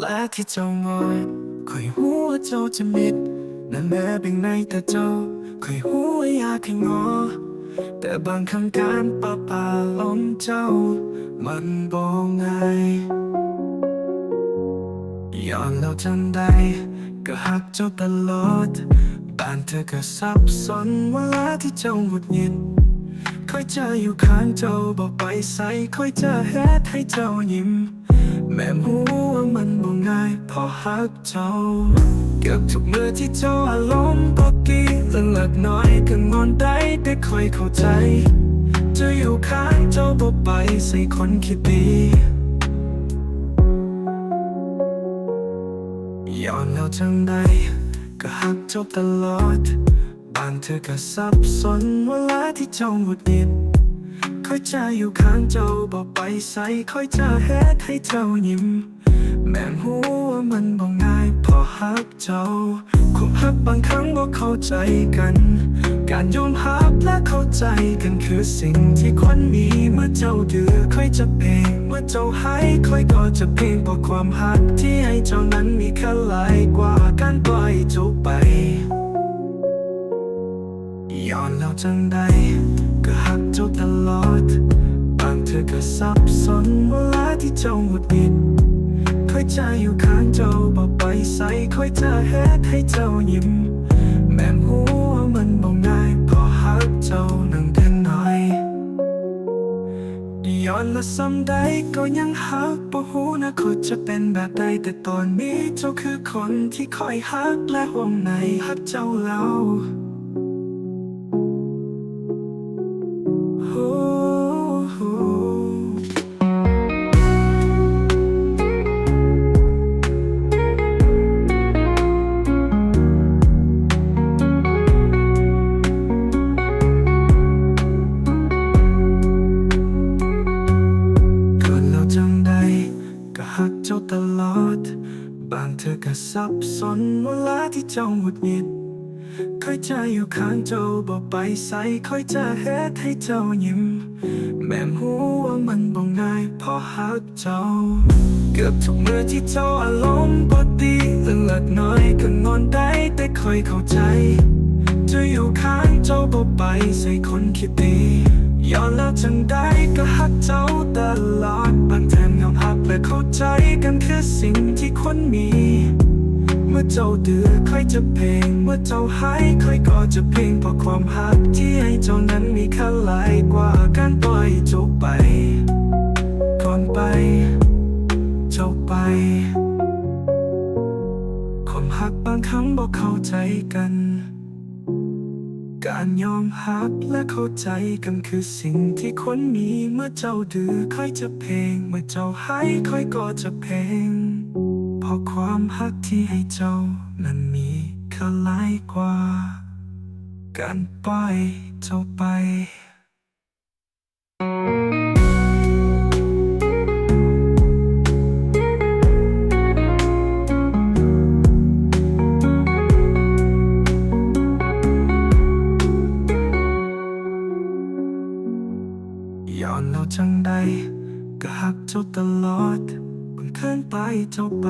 และที่เจ้างอยคอยหัวาเจ้าจะมิดนั่นแม่เป็นในแต่เจ้าคอยหัวาอยากให้งอ แต่บางครั้งการปะปาล้มเจ้า มันบอกง่ายย้อนแล้วจังใดก็หักเจ้าตลอดบ้านเธอก็สับสนเวลาที่เจ้าหงุดหงิดคอยจะอยู่ข้างเจ้าบอกไปใส่คอยจะเฮ็ดให้เจ้ายิ้มแม่หูว่ามันบ่ง่ายพ อหักเจ้า เกือบทุกมือที่เจ้าอารมณ์ปกติเรื่องเล็กน้อยก็งอนได้แต่คอยเข้าใจ จะอยู่ข้างเจ้าบอกไปใส่คนคิดดีย้อนแล้วจังใดก็หักเจ้าตลอดบางเธอก็สับสนเวลาที่เจ้าหงุดหงิดคอยจะอยู่ข้างเจ้าบอกไปใส่คอยจะเฮ็ดให้เจ้ายิ้ม แม่นหูว่ามันบ่ง่ายพอหักเจ้าความหักบางครั้งบ่เข้าใจกัน การยอมรับและเข้าใจกันคือสิ่งที่ควรมีเมื่อเจ้าเดือค่อยจะเพลงเมื่อเจ้าให้ค่อยก็จะเพลงเพราะความหักที่ให้เจ้านั้นมีค่าหลายกว่าการปล่อยเจ้าไปย้อนแล้วจังใดก็หักเจ้าตลอด บางเธอก็สับสนเวลาที่เจ้าหงุดหงิด คอยจอยู่ข้างเจ้าบอกไปใส่คอยจะเฮ็ดให้เจ้ายิ้ม แม่หัวมันบ่ง่ายพอหักเจ้านั่งเดินหน่อยย้อนละซ้ำใดก็ยังหักบ่ฮู้นะเขาจะเป็นแบบใดแต่ตอนนี้เจ้าคือคนที่คอยหักและห่วงในหักเจ้าแล้ว หักเจ้าตลอด บางเธอก็สับสนเวลาที่เจ้าหงุดหงิดคอยจะอยู่ข้างเจ้าบอกไปใส่คอยจะเฮ็ดให้เจ้ายิ้ม แม่หูว่ามันบ่ง่ายพอหักเจ้า เกือบทุกมือที่เจ้าอารมณ์บ่ดีเรื่องเล็กน้อยก็งอนได้แต่คอยเข้าใจจะอยู่ข้างเจ้าบอกไปใส่คนคิดดีย้อนแล้วจังได้ก็ห มื่อเจ้าดื้อค่อยจะเพลง เมื่อเจ้าหายค่อยก็จะเพลงเพราะความหักที่ให้เจ้านั้นมีค่าหลายกว่าการปล่อยเจ้าไป ก่อนไป เจ้าไป ความหักบางครั้งบอกเข้าใจกัน การยอมหักและเข้าใจกันคือสิ่งที่ควรมีเมื่อเจ้าดื้อค่อยจะเพลง เมื่อเจ้าหายค่อยก็จะเพลง ราะความหักที่ให้เจ้านั้นมีค่าหลายกว่า การปล่อยเจ้าไปย้อนแล้วจังใดก็หักเจ้าตลอด เคินไปเจ้าไป